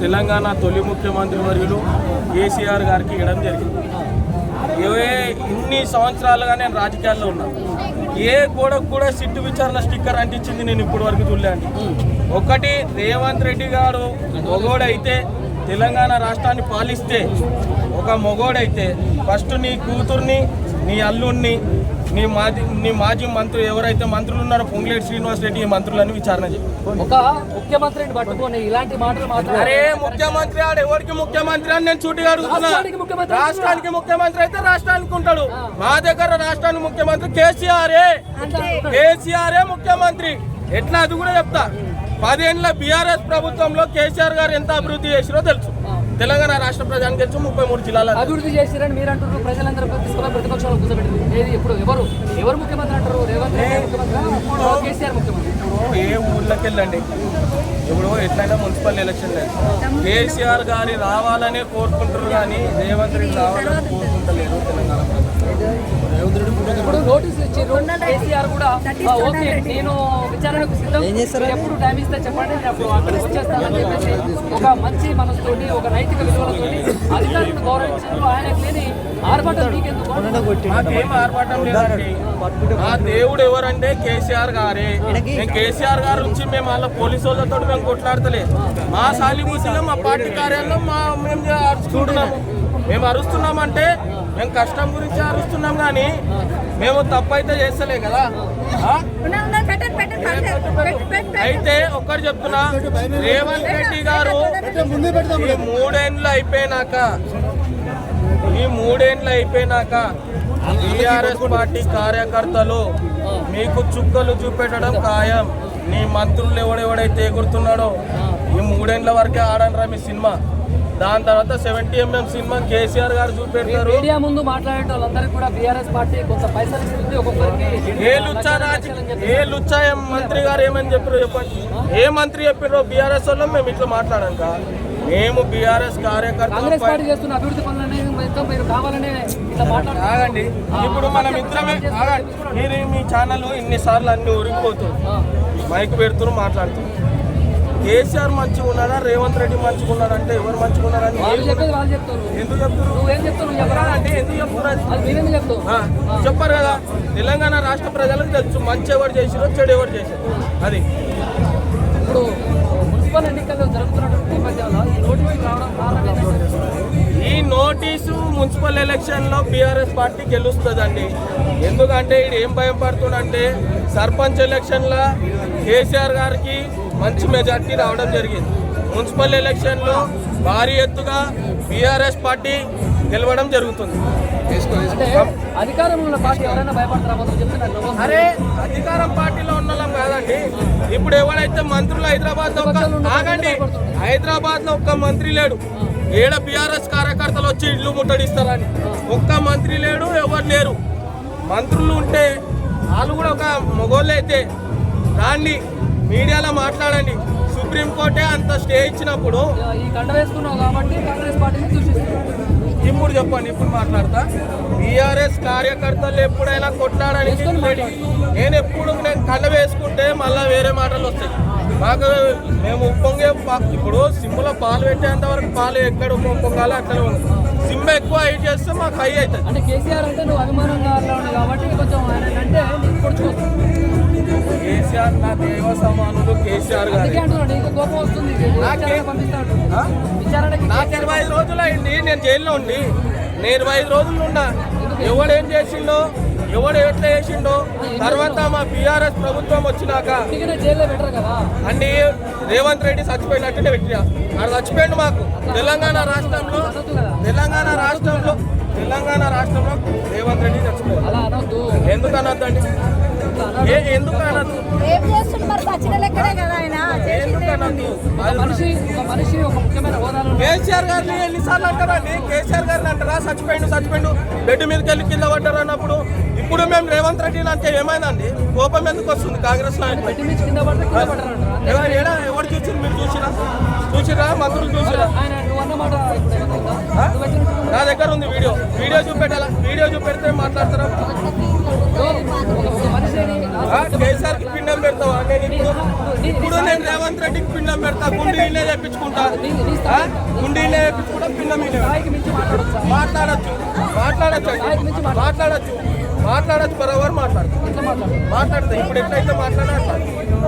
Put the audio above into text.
తెలంగాణ తొలి ముఖ్యమంత్రి వర్యులు కేసీఆర్ గారికి ఇవ్వడం జరిగింది. ఏ ఇన్ని సంవత్సరాలుగా నేను రాజకీయాల్లో ఉన్నా. ఏ గోడకు కూడా సిట్టు విచారణ స్టిక్కర్ అంటించింది నేను ఇప్పటి వరకు చూడలేండి ఒకటి రేవంత్ రెడ్డి గారు మొగోడైతే తెలంగాణ రాష్ట్రాన్ని పాలిస్తే ఒక మొగోడైతే ఫస్ట్ నీ కూతుర్ని నీ అల్లుణ్ణి నీ మాజీ నీ మాజీ మంత్రి ఎవరైతే మంత్రులు ఉన్నారో పొంగులేటి శ్రీనివాస్ రెడ్డి ఈ మంత్రులను విచారణ చేయి ఒక ముఖ్యమంత్రిని పట్టుకొని ఇలాంటి మాటలు మాట్లాడారు అరే ముఖ్యమంత్రి ఆడు ఎవరికి ముఖ్యమంత్రి అని నేను అడుగుతున్నా? రాష్ట్రానికి ముఖ్యమంత్రి రాష్ట్రానికి ముఖ్యమంత్రి అయితే రాష్ట్రానికి ఉంటాడు. మా దగ్గర రాష్ట్రానికి ముఖ్యమంత్రి కేసీఆర్. కేసీఆర్ ముఖ్యమంత్రి. ఎట్లా అది కూడా చెప్తా. పదేళ్ళ బీఆర్ఎస్ ప్రభుత్వంలో కేసీఆర్ గారు ఎంత అభివృద్ధి చేసిరో తెలుసు. తెలంగాణ రాష్ట్ర ప్రజానికి తెలుసు ముప్పై మూడు జిల్లాల అభివృద్ధి చేసిరని మీరు అంటున్నారు ప్రజలందరూ తీసుకున్న ప్రతిపక్షాలు కూర్చోబెట్టింది ఏది ఇప్పుడు ఎవరు? ఎవరు ముఖ్యమంత్రి అంటారు? రేవంత్ రెడ్డి ముఖ్యమంత్రి కేసీఆర్ ముఖ్యమంత్రి? ఇప్పుడు ఏ ఊర్లోకి వెళ్ళండి ఇప్పుడు ఎట్లయినా మున్సిపల్ ఎలక్షన్ లేదు. కేసీఆర్ గారి రావాలనే కోరుకుంటారు కానీ రేవంత్ రెడ్డి రావాలని కోరుకుంటలేరు తెలంగాణ ప్రజలు. ఇప్పుడు నోటీసులు ఇచ్చారు. కేసీఆర్ కూడా ఆ, ఓకే నేను విచారణకు సిద్ధం. ఎప్పుడు టైం ఇస్తే చెప్పండి నేను అప్పుడు అక్కడికి వచ్చేస్తానని చెప్పేసి ఒక మంచి మనసుతోటి ఒక నైతిక విలువలతోటి అధికారులను గౌరవించారు ఆయనకు లేని ఆర్భాటం మీకెందుకు? మాకేం ఆర్భాటం లేదండి. మా దేవుడు ఎవరంటే కేసీఆర్ గారే. మేము కేసీఆర్ గారి నుంచి మేము వాళ్ళ పోలీసు వాళ్ళతో మేము కొట్లాడతలే. మా సాలిబుసిలో మా పార్టీ కార్యాలయం మా మేము అరుచుకుంటున్నాము మేము అరుస్తున్నామంటే మేము కష్టం గురించి అరుస్తున్నాం కానీ మేము తప్పు అయితే చేస్తలే కదా? అయితే ఒక్కటి చెప్తున్నా. రేవంత్ రెడ్డి గారు ఈ మూడేండ్లు అయిపోయినాక ఈ మూడేండ్లు అయిపోయినాక టీఆర్ఎస్ పార్టీ కార్యకర్తలు మీకు చుక్కలు చూపెట్టడం ఖాయం. నీ మంత్రులు ఎవడెవడైతే ఎగురుతున్నాడో ఈ మూడేండ్ల వరకే ఆడనరా మీ సినిమా? దాని తర్వాత సెవెంటీ ఎంఎం సినిమా కేసీఆర్ గారు చూపెడతారు. మీడియా ముందు మాట్లాడే వాళ్ళందరికీ కూడా బీఆర్ఎస్ పార్టీ కొంత పైసలు ఇస్తుంది ఒక్కొక్కరికి ఏ లుచ్చా రాజ ఏ లుచ్చా మంత్రి గారు ఏమని చెప్పారో చెప్పండి. ఏ మంత్రి చెప్పారో బీఆర్ఎస్ వాళ్ళు మేము ఇట్లా మాట్లాడాక. మేము బీఆర్ఎస్ కార్యకర్తలు చేస్తున్న అభివృద్ధి మీరు కావాలనే ఆగండి. ఇప్పుడు మనం ఇద్దరమే ఆగండి. మీరు మీ ఛానల్ ఇన్నిసార్లు అన్ని ఊరికిపోతుంది మైక్ పెడుతున్నారు మాట్లాడుతున్నారు. కేసీఆర్ మంచిగా ఉన్నాడా? రేవంత్ రెడ్డి మంచిగా ఉన్నాడంటే ఎవరు మంచిగా ఉన్నారని ఎందుకు చెప్తున్నారు అంటే ఎందుకు చెప్తున్నారు చెప్పారు కదా. తెలంగాణ రాష్ట్ర ప్రజలకు తెలుసు. మంచి ఎవరు చేసిరో చెడు ఎవరు చేశారు అది. ఇప్పుడు మున్సిపల్ ఎన్నికలు జరుగుతున్నటువంటి నేపథ్యంలో ఈ నోటీసు మున్సిపల్ ఎలక్షన్లో బీఆర్ఎస్ పార్టీ గెలుస్తుందండి. ఎందుకంటే ఇది ఏం భయం పడుతుందంటే సర్పంచ్ ఎలక్షన్లో కేసీఆర్ గారికి మంచి మెజార్టీ రావడం జరిగింది. మున్సిపల్ ఎలక్షన్లో భారీ ఎత్తుగా బీఆర్ఎస్ పార్టీ గెలవడం జరుగుతుంది. ఉన్న అరే అధికారం పార్టీలో ఉన్నలం కాదండి. ఇప్పుడు ఎవరైతే మంత్రులు హైదరాబాద్ ఆగండి. హైదరాబాద్లో ఒక్క మంత్రి లేడు. ఏడ బీఆర్ఎస్ కార్యకర్తలు వచ్చి ఇల్లు ముట్టడిస్తారని. ఒక్క మంత్రి లేడు ఎవరు లేరు. మంత్రులు ఉంటే వాళ్ళు కూడా ఒక మొగోళ్ళు అయితే రాండి మీడియాలో మాట్లాడండి. సుప్రీంకోర్టే అంత స్టే ఇచ్చినప్పుడు ఈ కండ వేసుకున్నావు కాబట్టి కాంగ్రెస్ పార్టీని సూచిస్తున్నారు ఇప్పుడు చెప్పండి ఇప్పుడు మాట్లాడతా. బీఆర్ఎస్ కార్యకర్తలు ఎప్పుడైనా కొట్లాడడానికి నేను ఎప్పుడు నేను కండ వేసుకుంటే మళ్ళీ వేరే మాటలు వస్తాయి. మాకు మేము ఉప్పొంగే ఇప్పుడు సిమ్లో పాలు పెట్టేంత వరకు పాలు ఎక్కడ ఉప్పొంగాలో అట్లనే ఉంది. సిమ్ ఎక్కువ హైట్ చేస్తే మాకు హై అవుతుంది. అంటే కేసీఆర్ అంటే నువ్వు అభిమానంగా కాబట్టి కొంచెం ఆయన అంటే దేవ సమానులు కేసీఆర్ గారు. నీకు ఇరవై ఐదు రోజులు అయింది నేను జైల్లో ఉండి. నేను ఇరవై ఐదు రోజులు ఉన్నా. ఎవడేం చేసిండో ఎవడు ఎట్లా చేసిండో తర్వాత మా బీఆర్ఎస్ ప్రభుత్వం వచ్చినాక అన్ని రేవంత్ రెడ్డి చచ్చిపోయినట్టే పెట్టినా. ఆడు చచ్చిపోయిండు మాకు. తెలంగాణ రాష్ట్రంలో తెలంగాణ రాష్ట్రంలో తెలంగాణ రాష్ట్రంలో రేవంత్ రెడ్డి అనొద్దు. ఎందుకు అనొద్దండి ఎందుకు అనొద్దు ఏం చేస్తుంది మరి? సచిన లెక్కనే కదా ఆయన ఎందుకు అనొద్దు ఒక మనిషి ఒక మనిషి ఒక ముఖ్యమైన హోదాలో ఉన్న- కేసీఆర్ గారిని ఎన్నిసార్లు అంటారండి? కేసీఆర్ గారిని అంటారా? చచ్చిపోయిండు చచ్చిపోయిండు. బెడ్ మీదకి వెళ్ళి కింద పడ్డారు అన్నప్పుడు ఇప్పుడు మేము రేవంత్ రెడ్డి అంటే ఏమైందండి? కోపం ఎందుకు వస్తుంది కాంగ్రెస్ నాయకులు? ఎవరు ఏడా ఎవరు చూసారు మీరు చూసిరా చూసిరా మంత్రులు చూసిరా నా దగ్గర ఉంది వీడియో. వీడియో చూపెట్టాలా? వీడియో చూపెడితే మాట్లాడతారా? ఆ, కేసీఆర్కి పిండం పెడతావా? నేను ఇప్పుడు ఇప్పుడు నేను రేవంత్ రెడ్డికి పిండం పెడతా గుండీ ఇల్లే తెప్పించుకుంటా. ఆ? గుండీ ఇల్లే తెప్పించుకుంటా పిండం ఇల్లే మాట్లాడచ్చు మాట్లాడచ్చు మాట్లాడచ్చు మాట్లాడచ్చు బరోబర్ మాట్లాడచ్చు. మాట్లాడతా ఇప్పుడు ఎట్లయితే మాట్లాడాలి